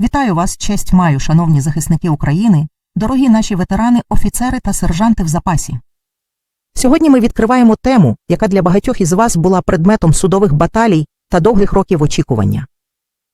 Вітаю вас, честь маю, шановні захисники України, дорогі наші ветерани, офіцери та сержанти в запасі. Сьогодні ми відкриваємо тему, яка для багатьох із вас була предметом судових баталій та довгих років очікування.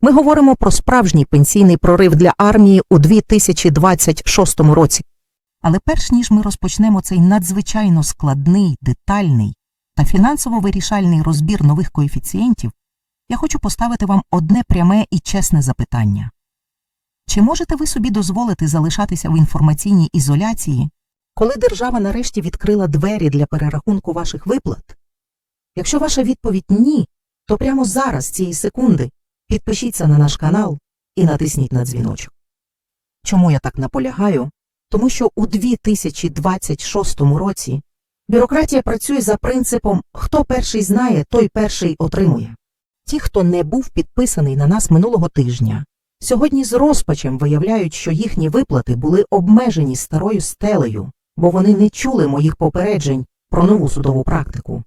Ми говоримо про справжній пенсійний прорив для армії у 2026 році. Але перш ніж ми розпочнемо цей надзвичайно складний, детальний та фінансово вирішальний розбір нових коефіцієнтів, я хочу поставити вам одне пряме і чесне запитання. Чи можете ви собі дозволити залишатися в інформаційній ізоляції, коли держава нарешті відкрила двері для перерахунку ваших виплат? Якщо ваша відповідь ні, то прямо зараз, цієї секунди, підпишіться на наш канал і натисніть на дзвіночок. Чому я так наполягаю? Тому що у 2026 році бюрократія працює за принципом хто перший знає, той перший отримує. Ті, хто не був підписаний на нас минулого тижня, сьогодні з розпачем виявляють, що їхні виплати були обмежені старою стелею, бо вони не чули моїх попереджень про нову судову практику.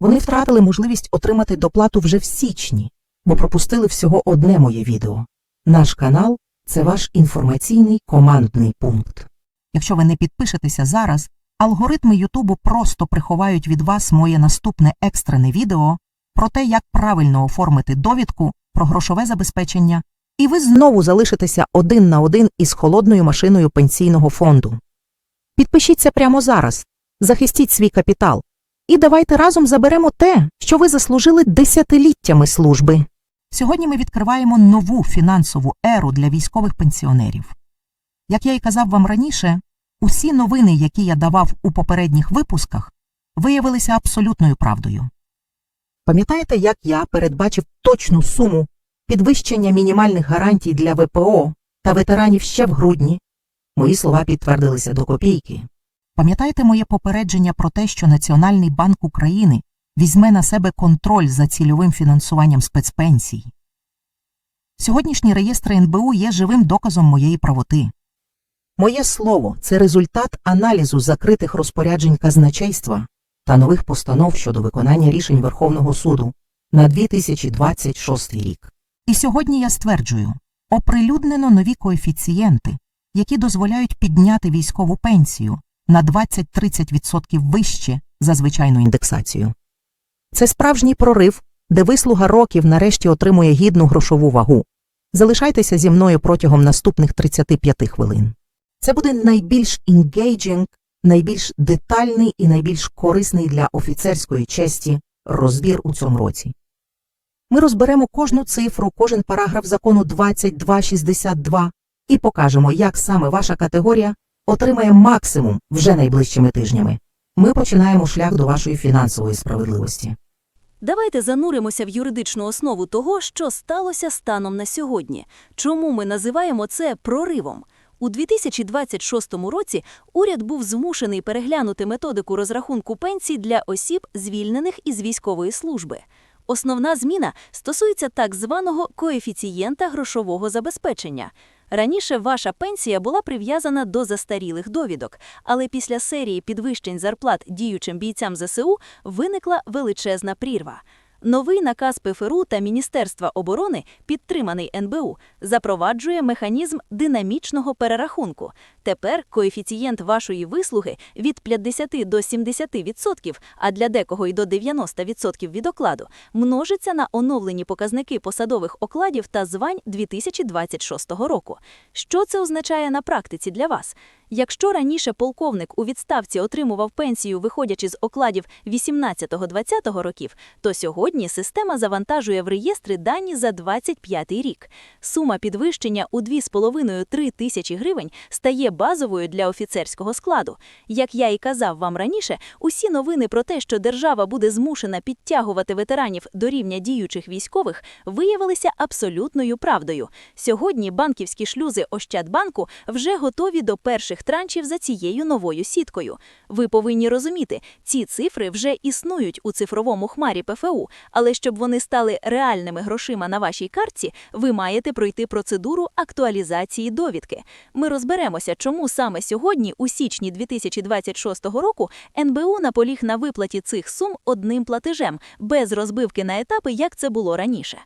Вони втратили можливість отримати доплату вже в січні, бо пропустили всього одне моє відео. Наш канал це ваш інформаційний командний пункт. Якщо ви не підпишетеся зараз, алгоритми Ютубу просто приховають від вас моє наступне екстрене відео про те, як правильно оформити довідку про грошове забезпечення, і ви знову залишитеся один на один із холодною машиною пенсійного фонду. Підпишіться прямо зараз, захистіть свій капітал, і давайте разом заберемо те, що ви заслужили десятиліттями служби. Сьогодні ми відкриваємо нову фінансову еру для військових пенсіонерів. Як я й казав вам раніше, усі новини, які я давав у попередніх випусках, виявилися абсолютною правдою. Пам'ятаєте, як я передбачив точну суму підвищення мінімальних гарантій для ВПО та ветеранів ще в грудні? Мої слова підтвердилися до копійки. Пам'ятаєте моє попередження про те, що Національний банк України візьме на себе контроль за цільовим фінансуванням спецпенсій? Сьогоднішні реєстри НБУ є живим доказом моєї правоти. Моє слово це результат аналізу закритих розпоряджень казначейства та нових постанов щодо виконання рішень Верховного суду на 2026 рік. І сьогодні я стверджую, оприлюднено нові коефіцієнти, які дозволяють підняти військову пенсію на 20-30% вище за звичайну індексацію. Це справжній прорив, де вислуга років нарешті отримує гідну грошову вагу. Залишайтеся зі мною протягом наступних 35 хвилин. Це буде найбільш engaging, найбільш детальний і найбільш корисний для офіцерської честі розбір у цьому році. Ми розберемо кожну цифру, кожен параграф закону 2262 і покажемо, як саме ваша категорія отримає максимум вже найближчими тижнями. Ми починаємо шлях до вашої фінансової справедливості. Давайте зануримося в юридичну основу того, що сталося станом на сьогодні. Чому ми називаємо це проривом? У 2026 році уряд був змушений переглянути методику розрахунку пенсій для осіб, звільнених із військової служби. Основна зміна стосується так званого коефіцієнта грошового забезпечення. Раніше ваша пенсія була прив'язана до застарілих довідок, але після серії підвищень зарплат діючим бійцям ЗСУ виникла величезна прірва. Новий наказ ПФРУ та Міністерства оборони, підтриманий НБУ, запроваджує механізм динамічного перерахунку. Тепер коефіцієнт вашої вислуги від 50 до 70%, а для декого й до 90% від окладу, множиться на оновлені показники посадових окладів та звань 2026 року. Що це означає на практиці для вас? Якщо раніше полковник у відставці отримував пенсію, виходячи з окладів 18-20 років, то сьогодні система завантажує в реєстри дані за 25 рік. Сума підвищення у 2,5-3 тисячі гривень стає базовою для офіцерського складу. Як я і казав вам раніше, усі новини про те, що держава буде змушена підтягувати ветеранів до рівня діючих військових, виявилися абсолютною правдою. Сьогодні банківські шлюзи Ощадбанку вже готові до перших траншів за цією новою сіткою. Ви повинні розуміти, ці цифри вже існують у цифровому хмарі ПФУ, але щоб вони стали реальними грошима на вашій картці, ви маєте пройти процедуру актуалізації довідки. Ми розберемося, чому саме сьогодні, у січні 2026 року, НБУ наполіг на виплаті цих сум одним платежем, без розбивки на етапи, як це було раніше.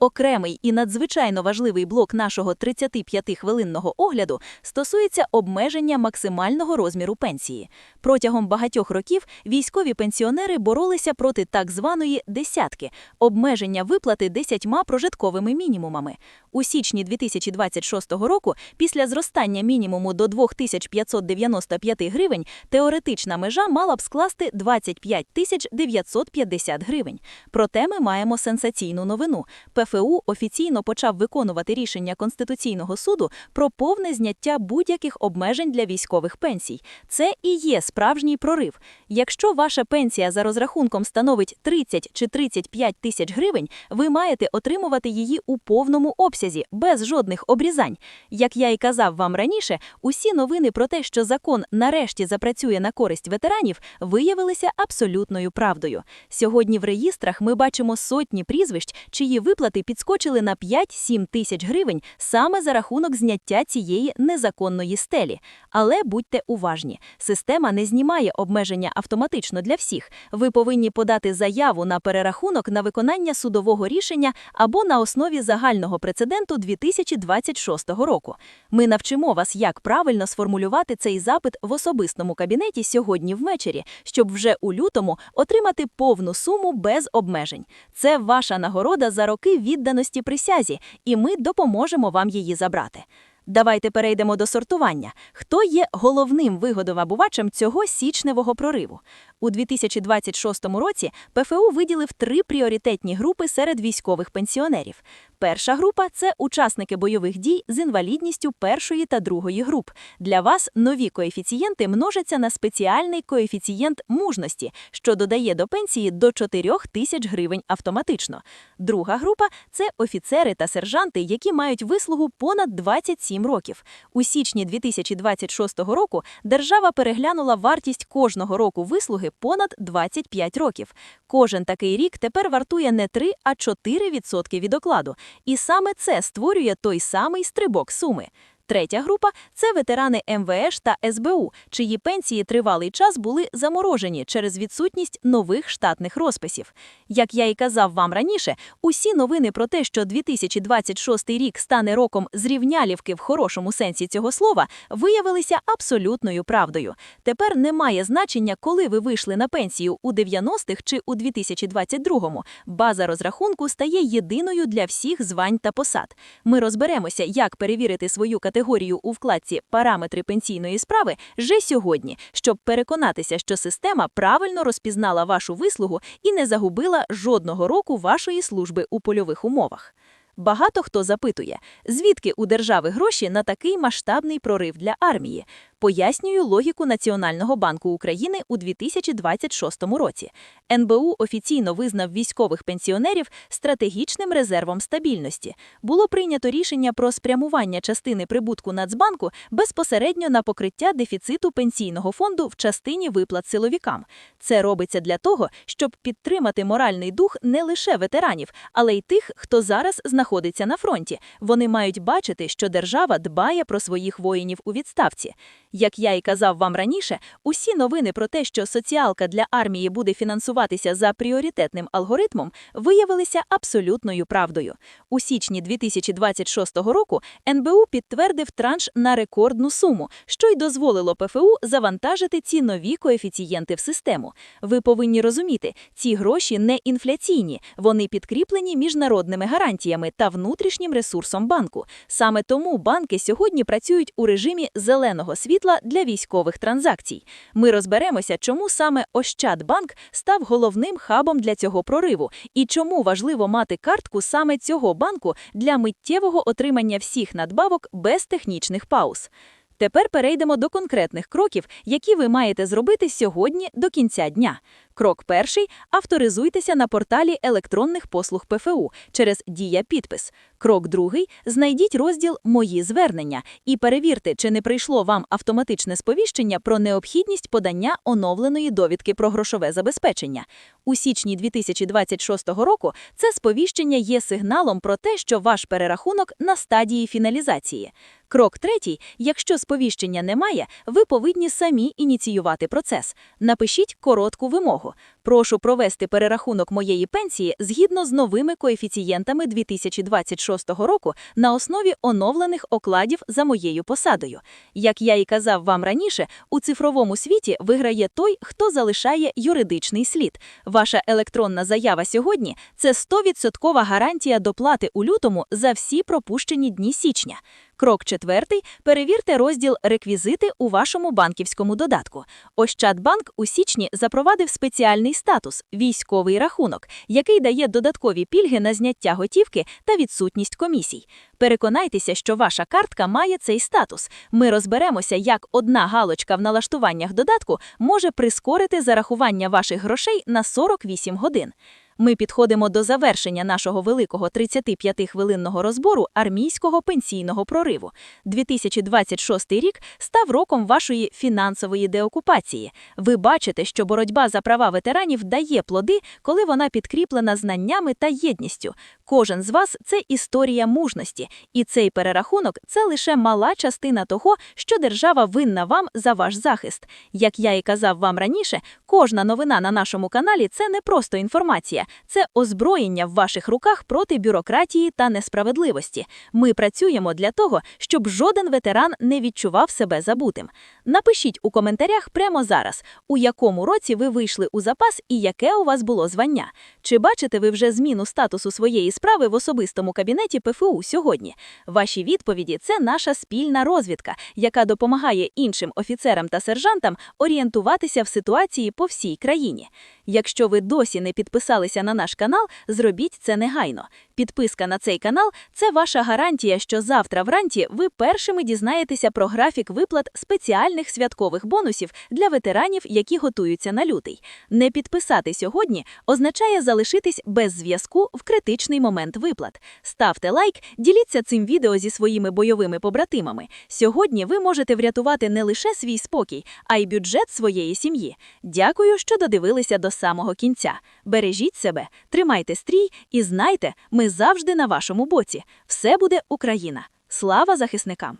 Окремий і надзвичайно важливий блок нашого 35-хвилинного огляду стосується обмеження максимального розміру пенсії. Протягом багатьох років військові пенсіонери боролися проти так званої «десятки» – обмеження виплати десятьма прожитковими мінімумами. У січні 2026 року, після зростання мінімуму до 2595 гривень, теоретична межа мала б скласти 25 950 гривень. Проте ми маємо сенсаційну новину. ПФУ офіційно почав виконувати рішення Конституційного суду про повне зняття будь-яких обмежень для військових пенсій. Це і є справжній прорив. Якщо ваша пенсія за розрахунком становить 30 чи 35 тисяч гривень, ви маєте отримувати її у повному обсязі, без жодних обрізань. Як я і казав вам раніше, усі новини про те, що закон нарешті запрацює на користь ветеранів, виявилися абсолютною правдою. Сьогодні в реєстрах ми бачимо сотні прізвищ, чиї виплати підскочили на 5-7 тисяч гривень саме за рахунок зняття цієї незаконної стелі. Але будьте уважні, система не знімає обмеження автоматично для всіх. Ви повинні подати заяву на перерахунок на виконання судового рішення або на основі загального прецеденту 2026 року. Ми навчимо вас, як правильно сформулювати цей запит в особистому кабінеті сьогодні ввечері, щоб вже у лютому отримати повну суму без обмежень. Це ваша нагорода за роки відданості присязі, і ми допоможемо вам її забрати. Давайте перейдемо до сортування. Хто є головним вигодовабувачем цього січневого прориву? У 2026 році ПФУ виділив три пріоритетні групи серед військових пенсіонерів. Перша група це учасники бойових дій з інвалідністю першої та другої груп. Для вас нові коефіцієнти множаться на спеціальний коефіцієнт мужності, що додає до пенсії до 4 тисяч гривень автоматично. Друга група це офіцери та сержанти, які мають вислугу понад 27 років. У січні 2026 року держава переглянула вартість кожного року вислуги понад 25 років. Кожен такий рік тепер вартує не 3, а 4% від окладу. І саме це створює той самий стрибок суми. Третя група це ветерани МВШ та СБУ, чиї пенсії тривалий час були заморожені через відсутність нових штатних розписів. Як я і казав вам раніше, усі новини про те, що 2026 рік стане роком зрівнялівки в хорошому сенсі цього слова, виявилися абсолютною правдою. Тепер немає значення, коли ви вийшли на пенсію у 90-х чи у 2022-му. База розрахунку стає єдиною для всіх звань та посад. Ми розберемося, як перевірити свою категорію у вкладці Параметри пенсійної справи вже сьогодні, щоб переконатися, що система правильно розпізнала вашу вислугу і не загубила жодного року вашої служби у польових умовах. Багато хто запитує, звідки у держави гроші на такий масштабний прорив для армії. Пояснюю логіку Національного банку України у 2026 році. НБУ офіційно визнав військових пенсіонерів стратегічним резервом стабільності. Було прийнято рішення про спрямування частини прибутку Нацбанку безпосередньо на покриття дефіциту пенсійного фонду в частині виплат силовикам. Це робиться для того, щоб підтримати моральний дух не лише ветеранів, але й тих, хто зараз знаходиться на фронті. Вони мають бачити, що держава дбає про своїх воїнів у відставці. Як я і казав вам раніше, усі новини про те, що соціалка для армії буде фінансуватися за пріоритетним алгоритмом, виявилися абсолютною правдою. У січні 2026 року НБУ підтвердив транш на рекордну суму, що й дозволило ПФУ завантажити ці нові коефіцієнти в систему. Ви повинні розуміти, ці гроші не інфляційні, вони підкріплені міжнародними гарантіями та внутрішнім ресурсом банку. Саме тому банки сьогодні працюють у режимі зеленого світла для військових транзакцій. Ми розберемося, чому саме Ощадбанк став головним хабом для цього прориву і чому важливо мати картку саме цього банку для миттєвого отримання всіх надбавок без технічних пауз. Тепер перейдемо до конкретних кроків, які ви маєте зробити сьогодні до кінця дня. Крок перший авторизуйтеся на порталі електронних послуг ПФУ через Дія підпис. Крок другий знайдіть розділ Мої звернення і перевірте, чи не прийшло вам автоматичне сповіщення про необхідність подання оновленої довідки про грошове забезпечення. У січні 2026 року це сповіщення є сигналом про те, що ваш перерахунок на стадії фіналізації. Крок третій: якщо сповіщення немає, ви повинні самі ініціювати процес. Напишіть коротку вимогу. 活，Прошу провести перерахунок моєї пенсії згідно з новими коефіцієнтами 2026 року на основі оновлених окладів за моєю посадою. Як я і казав вам раніше, у цифровому світі виграє той, хто залишає юридичний слід. Ваша електронна заява сьогодні – це 100% гарантія доплати у лютому за всі пропущені дні січня. Крок четвертий – перевірте розділ «Реквізити» у вашому банківському додатку. Ощадбанк у січні запровадив спеціальний статус – військовий рахунок, який дає додаткові пільги на зняття готівки та відсутність комісій. Переконайтеся, що ваша картка має цей статус. Ми розберемося, як одна галочка в налаштуваннях додатку може прискорити зарахування ваших грошей на 48 годин. Ми підходимо до завершення нашого великого 35-хвилинного розбору армійського пенсійного прориву. 2026 рік став роком вашої фінансової деокупації. Ви бачите, що боротьба за права ветеранів дає плоди, коли вона підкріплена знаннями та єдністю. Кожен з вас це історія мужності, і цей перерахунок це лише мала частина того, що держава винна вам за ваш захист. Як я і казав вам раніше, кожна новина на нашому каналі це не просто інформація, це озброєння в ваших руках проти бюрократії та несправедливості. Ми працюємо для того, щоб жоден ветеран не відчував себе забутим. Напишіть у коментарях прямо зараз, у якому році ви вийшли у запас і яке у вас було звання. Чи бачите ви вже зміну статусу своєї справи в особистому кабінеті ПФУ сьогодні? Ваші відповіді це наша спільна розвідка, яка допомагає іншим офіцерам та сержантам орієнтуватися в ситуації по всій країні. Якщо ви досі не підписалися на наш канал, зробіть це негайно. Підписка на цей канал це ваша гарантія, що завтра вранці ви першими дізнаєтеся про графік виплат спеціальних святкових бонусів для ветеранів, які готуються на лютий. Не підписати сьогодні означає залишитись без зв'язку в критичний момент виплат. Ставте лайк, діліться цим відео зі своїми бойовими побратимами. Сьогодні ви можете врятувати не лише свій спокій, а й бюджет своєї сім'ї. Дякую, що додивилися до самого кінця. Бережіть себе, тримайте стрій і знайте, ми завжди на вашому боці. Все буде Україна. Слава захисникам!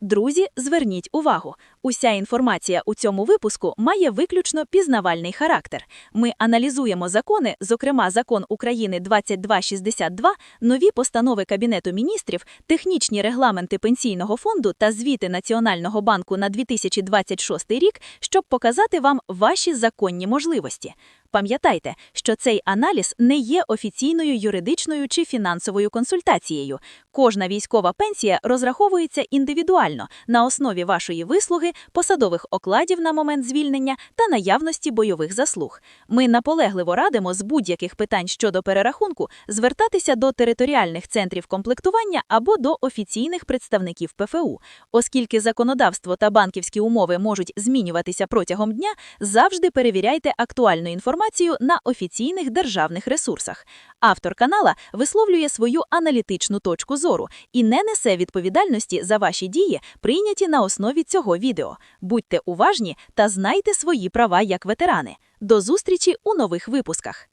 Друзі, зверніть увагу. Уся інформація у цьому випуску має виключно пізнавальний характер. Ми аналізуємо закони, зокрема Закон України 2262, нові постанови Кабінету міністрів, технічні регламенти пенсійного фонду та звіти Національного банку на 2026 рік, щоб показати вам ваші законні можливості. Пам'ятайте, що цей аналіз не є офіційною юридичною чи фінансовою консультацією. Кожна військова пенсія розраховується індивідуально на основі вашої вислуги, посадових окладів на момент звільнення та наявності бойових заслуг. Ми наполегливо радимо з будь-яких питань щодо перерахунку звертатися до територіальних центрів комплектування або до офіційних представників ПФУ. Оскільки законодавство та банківські умови можуть змінюватися протягом дня, завжди перевіряйте актуальну інформацію на офіційних державних ресурсах. Автор канала висловлює свою аналітичну точку зору і не несе відповідальності за ваші дії, прийняті на основі цього відео. Будьте уважні та знайте свої права як ветерани. До зустрічі у нових випусках.